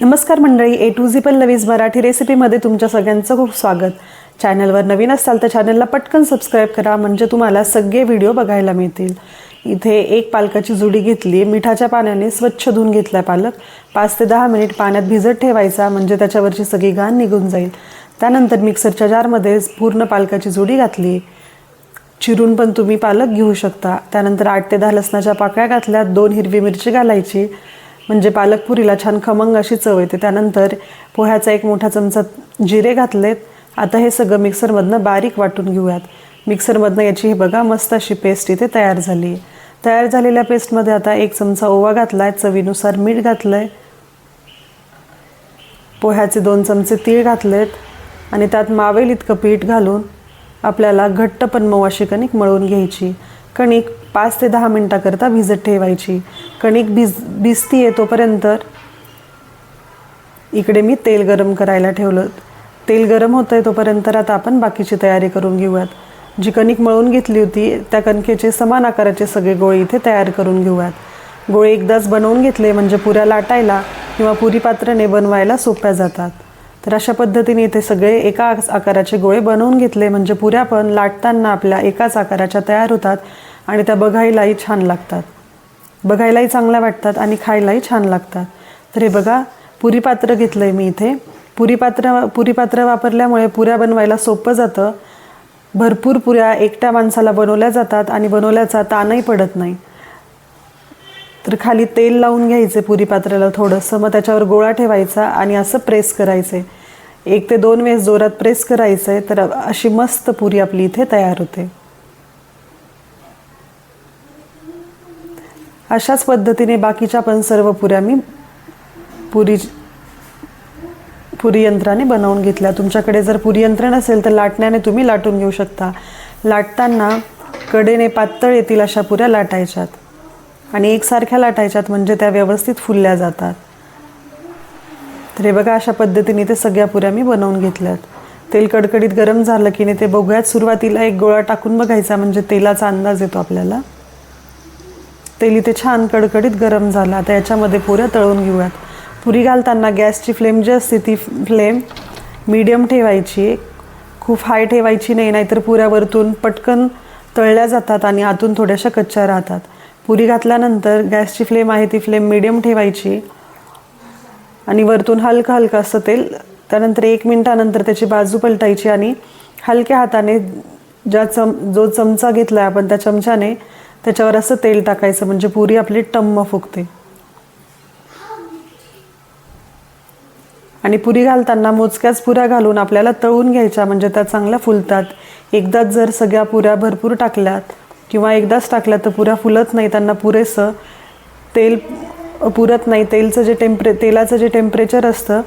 नमस्कार मंडळी A to Z नवीज मराठी रेसिपीमध्ये तुमच्या सगळ्यांचं खूप स्वागत. चॅनलवर नवीन असाल तर चॅनलला पटकन सबस्क्राईब करा म्हणजे तुम्हाला सगळे व्हिडिओ बघायला मिळतील. इथे एक पालकाची जुडी घेतली मिठाच्या पाण्याने स्वच्छ धुवून घेतला पालक. पाच ते दहा मिनिट पाण्यात भिजत ठेवायचा म्हणजे त्याच्यावरची सगळी घाण निघून जाईल. त्यानंतर मिक्सरच्या जारमध्ये पूर्ण पालकाची जुडी घातली. चिरून पण तुम्ही पालक घेऊ शकता. त्यानंतर आठ ते दहा लसणाच्या पाकळ्या घातल्या दोन हिरवी मिरची घालायची. म्हणजे पालकपुरीला छान खमंग अशी चव येते. त्यानंतर पोह्याचा एक मोठा चमचा जिरे घातलेत. आता हे सगळं मिक्सरमधनं बारीक वाटून घेऊयात. मिक्सरमधनं याची ही बघा मस्त अशी पेस्ट इथे तयार झाली. तयार झालेल्या पेस्टमध्ये आता एक चमचा ओवा घातला आहे चवीनुसार मीठ घातलं आहे पोह्याचे दोन चमचे तीळ घातलेत. आणि त्यात मावेल इतकं पीठ घालून आपल्याला घट्ट पण मऊ अशी कणिक मळून घ्यायची. कणिक पाच ते दहा मिनटाकरता भिजत ठेवायची. कणिक भिज भिजती आहे तोपर्यंत इकडे मी तेल गरम करायला ठेवलं. तेल गरम होतं आहे तोपर्यंत आता आपण बाकीची तयारी करून घेऊयात. जी कणिक मळून घेतली होती त्या कणकेचे समान आकाराचे सगळे गोळे इथे तयार करून घेऊयात. गोळे एकदाच बनवून घेतले म्हणजे पुऱ्या लाटायला किंवा पुरी पात्राने बनवायला सोप्या जातात. तर अशा पद्धतीने इथे सगळे एका आकाराचे गोळे बनवून घेतले म्हणजे पुऱ्या पण लाटताना आपल्या एकाच आकाराच्या तयार होतात. आणि त्या बघायलाही छान लागतात. बघायलाही चांगल्या वाटतात आणि खायलाही छान लागतात. तर हे बघा पुरी पात्र घेतलं आहे मी इथे. पुरी पात्र पुरी पात्र वापरल्यामुळे पुऱ्या बनवायला सोपं जातं. भरपूर पुऱ्या एकट्या माणसाला बनवल्या जातात आणि बनवल्याचा ताणही पडत नाही. तर खाली तेल लावून घ्यायचे पुरी पात्राला थोडंसं मग त्याच्यावर गोळा ठेवायचा आणि असं प्रेस करायचे. एक ते दोन वेळेस जोरात प्रेस करायचं आहे तर अशी मस्त पुरी आपली इथे तयार होते. अशाच पद्धतीने बाकीच्या पण सर्व पुऱ्या मी पुरी पुरी यंत्राने बनवून घेतल्या. तुमच्याकडे जर पुरी यंत्र नसेल तर लाटण्याने तुम्ही लाटून घेऊ शकता. लाटताना कडेने पातळ येतील अशा पुऱ्या लाटायच्यात. आणि एकसारख्या लाटायच्यात म्हणजे त्या व्यवस्थित फुलल्या जातात. तर हे बघा अशा पद्धतीने ते सगळ्या पुऱ्या मी बनवून घेतल्यात. तेल कडकडीत गरम झालं की नाही ते बघूयात. सुरुवातीला एक गोळा टाकून बघायचा म्हणजे तेलाचा अंदाज येतो आपल्याला. तेल इथे छान कडकडीत गरम झालं. आता याच्यामध्ये पुऱ्या तळून घेऊयात. पुरी घालताना गॅसची फ्लेम जी असते ती फ्लेम मीडियम ठेवायची. खूप हाय ठेवायची नाही नाहीतर पुऱ्या वरतून पटकन तळल्या जातात आणि आतून थोड्याशा कच्च्या राहतात. पुरी घातल्यानंतर गॅसची फ्लेम आहे ती फ्लेम मीडियम ठेवायची. आणि वरतून हलकं हलकं असं तेल त्यानंतर एक मिनटानंतर त्याची बाजू पलटायची आणि हलक्या हाताने ज्या चम जो चमचा घेतला आहे आपण त्या चमच्याने त्याच्यावर असं तेल टाकायचं म्हणजे पुरी आपली टम्म फुगते. आणि पुरी घालताना मोजक्याच पुऱ्या घालून आपल्याला तळून घ्यायच्या म्हणजे त्या चांगल्या फुलतात. एकदाच जर सगळ्या पुऱ्या भरपूर टाकल्यात किंवा एकदाच टाकल्या तर पुऱ्या फुलत नाही त्यांना पुरेसं तेल पुरत नाही. तेलचं जे टेम्परे तेलाचं जे टेम्परेचर असतं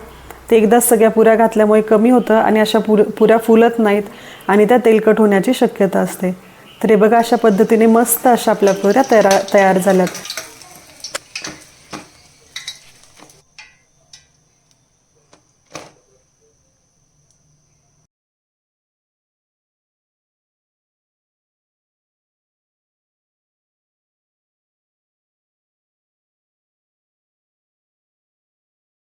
ते एकदाच सगळ्या पुऱ्या घातल्यामुळे कमी होतं आणि अशा पुर पुऱ्या फुलत नाहीत आणि त्या तेलकट होण्याची शक्यता असते. तर हे बघा अशा पद्धतीने मस्त अशा आपल्या पुऱ्या तयार तयार झाल्यात.